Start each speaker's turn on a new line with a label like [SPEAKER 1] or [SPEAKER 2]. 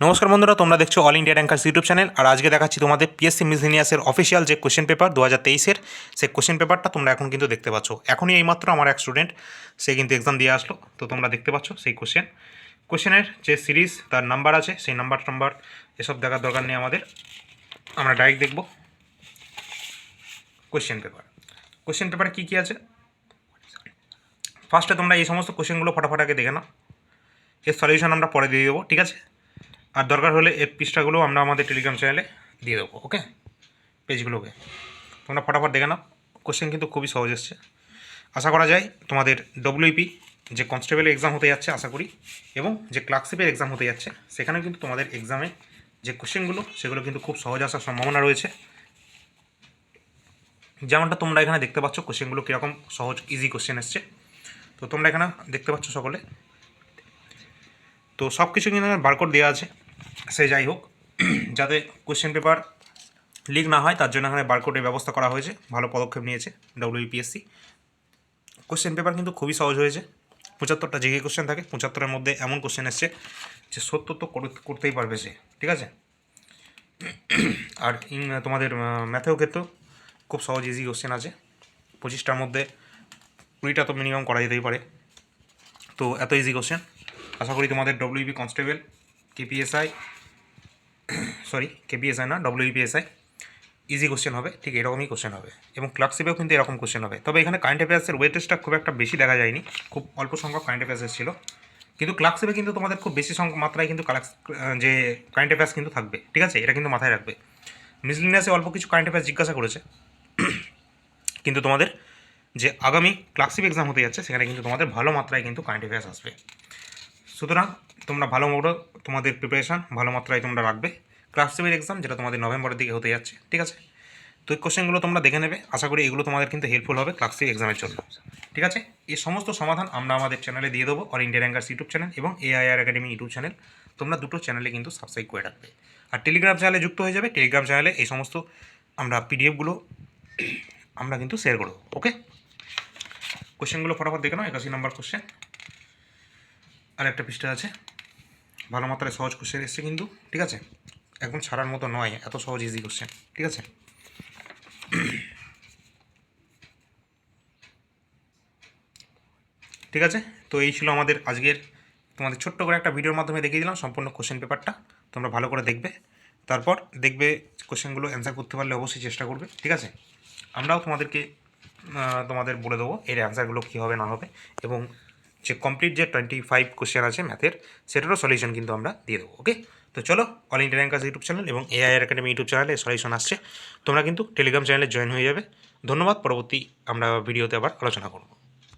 [SPEAKER 1] নমস্কার বন্ধুরা, তোমরা দেখছ all India rankers YouTube channel আর আজকে দেখাচ্ছি তোমাদের পিএসসি মিসলিনিয়াসের অফিসিয়াল যে কোশ্চেন পেপার দু হাজার তেইশের, সেই কোশ্চেন পেপারটা তোমরা এখন কিন্তু দেখতে পাচ্ছ। এখনই এইমাত্র আমার এক স্টুডেন্ট সে কিন্তু এক্সাম দিয়ে আসলো। তো তোমরা দেখতে পাচ্ছ সেই কোশ্চেন কোশ্চেনের যে সিরিজ তার নাম্বার আছে, সেই নাম্বার টাম্বার এসব দেখার দরকার নেই আমাদের। আমরা ডাইরেক্ট দেখব কোশ্চেন পেপার কোশ্চেন পেপারে কী কী আছে? ফার্স্টে তোমরা এই সমস্ত কোশ্চেনগুলো আগে দেখে নাও। এর সলিউশন আমরা পরে দিয়ে দেবো, ঠিক আছে? আর দরকার হলে এর পৃষ্ঠাগুলো আমরা আমাদের টেলিগ্রাম চ্যানেলে দিয়ে দেবো ওকে পেজগুলোকে তোমরা ফটাফট দেখে নাও। কোশ্চেন কিন্তু খুবই সহজ এসছে। আশা করা যায় তোমাদের ডব্লিউপি যে কনস্টেবল এক্সাম হতে যাচ্ছে, আশা করি, এবং যে ক্লার্কশিপের এক্সাম হতে যাচ্ছে সেখানে কিন্তু তোমাদের এক্সামে যে কোশ্চেনগুলো সেগুলো কিন্তু খুব সহজ আসার সম্ভাবনা রয়েছে। যেমনটা তোমরা এখানে দেখতে পাচ্ছ কোশ্চেনগুলো কীরকম সহজ ইজি কোশ্চেন এসছে। তো তোমরা এখানে দেখতে পাচ্ছ সকলে। তো সব কিছু কিন্তু বারকোড দেওয়া আছে। সে যাই হোক, যাতে কোশ্চেন পেপার লিক না হয়, তার জন্য এখানে বারকোডের ব্যবস্থা করা হয়েছে, ভালো পদক্ষেপ নিয়েছে ডব্লিউপিএসসি কোশ্চেন পেপার কিন্তু খুবই সহজ হয়েছে, পঁচাত্তরটা জিকে কোশ্চেন থাকে, পঁচাত্তরের মধ্যে এমন কোশ্চেন এসছে যে সত্তর তো করে- করতেই পারবে সে, ঠিক আছে? আর তোমাদের ম্যাথেও ক্ষেত্রেও খুব সহজ ইজি কোশ্চেন আছে। পঁচিশটার মধ্যে কুড়িটা তো মিনিমাম করা যেতেই পারে। তো এত ইজি কোশ্চেন আশা করি তোমাদের WB constable KPSI sorry KPSI না? ডব্লিউপিএসআই ইজি কোশ্চেন হবে, ঠিক এরকমই কোশ্চেন হবে। এবং ক্লার্কশিপেও কিন্তু এরকম কোশ্চেন হবে। তবে এখানে কারেন্ট অ্যাফেয়ার্সের ওয়েটেজটা খুব একটা বেশি দেখা যায়নি। খুব অল্প সংখ্যক কারেন্ট অ্যাফেয়ার্স ছিল কিন্তু ক্লার্কশিপে কিন্তু তোমাদের খুব বেশি সংখ্যক মাত্রায় কিন্তু যে কারেন্ট অ্যাফেয়ার্স কিন্তু থাকবে। ঠিক আছে? এটা কিন্তু মাথায় রাখবে। মিসলিনিয়াসে অল্প কিছু কারেন্ট অ্যাফেয়ার্স জিজ্ঞাসা করেছে। কিন্তু তোমাদের যে আগামী ক্লার্কশিপ এক্সাম হতে যাচ্ছে, সেখানে কিন্তু তোমাদের ভালো মাত্রায় কিন্তু কারেন্ট অ্যাফেয়ার্স আসবে। সুতরাং তোমরা ভালো মতো তোমাদের প্রিপারেশান ভালো মাত্রায় তোমরা রাখবে। ক্লার্কশিপের এক্সাম যেটা তোমাদের নভেম্বরের দিকে হতে যাচ্ছে, ঠিক আছে? তো এই কোশ্চেনগুলো তোমরা দেখে নেবে, আশা করি এগুলো তোমাদের কিন্তু হেল্পফুল হবে ক্লার্কশিপ এক্সামের জন্য। ঠিক আছে? এই সমস্ত সমাধান আমরা আমাদের চ্যানেলে দিয়ে দেবো all India rankers YouTube channel এবং এআইআর একাডেমি ইউটিউব চ্যানেল তোমরা দুটো চ্যানেলে কিন্তু সাবস্ক্রাইব করে রাখবে। আর টেলিগ্রাম চ্যানেলে যুক্ত হয়ে যাবে টেলিগ্রাম চ্যানেলে এই সমস্ত আমরা পিডিএফগুলো আমরা কিন্তু শেয়ার করব ওকে কোশ্চেনগুলো ফটাফট দেখে নাও, একাশি নম্বর কোশ্চেন আর একটা পৃষ্ঠা আছে। ভালো মাত্রায় সহজ কোশ্চেন এসছে কিন্তু, ঠিক আছে? একদম ছাড়ার মতো নয়, এত সহজ ইজি কোশ্চেন ঠিক আছে? ঠিক আছে? তো এই ছিল আমাদের আজকের, তোমাদের ছোট্ট করে একটা ভিডিওর মাধ্যমে দেখিয়ে দিলাম সম্পূর্ণ কোশ্চেন পেপারটা তোমরা ভালো করে দেখবে। তারপর দেখবে কোশ্চেনগুলো অ্যান্সার করতে পারলে অবশ্যই চেষ্টা করবে, ঠিক আছে? আমরাও তোমাদেরকে তোমাদের বলে দেবো এর অ্যান্সারগুলো কী হবে, না হবে, এবং যে কমপ্লিট যে টোয়েন্টি ফাইভ কোশ্চেন আছে ম্যাথের সেটারও সলিউশন কিন্তু আমরা দিয়ে দেবো ওকে তো চলো all India rankers YouTube channel এবং এআইআর একাডেমি ইউটিউব চ্যানেলে সলিউশন আসছে। তোমরা কিন্তু টেলিগ্রাম চ্যানেলে জয়েন হয়ে যাবে। ধন্যবাদ, পরবর্তী আমরা ভিডিওতে আবার আলোচনা করব।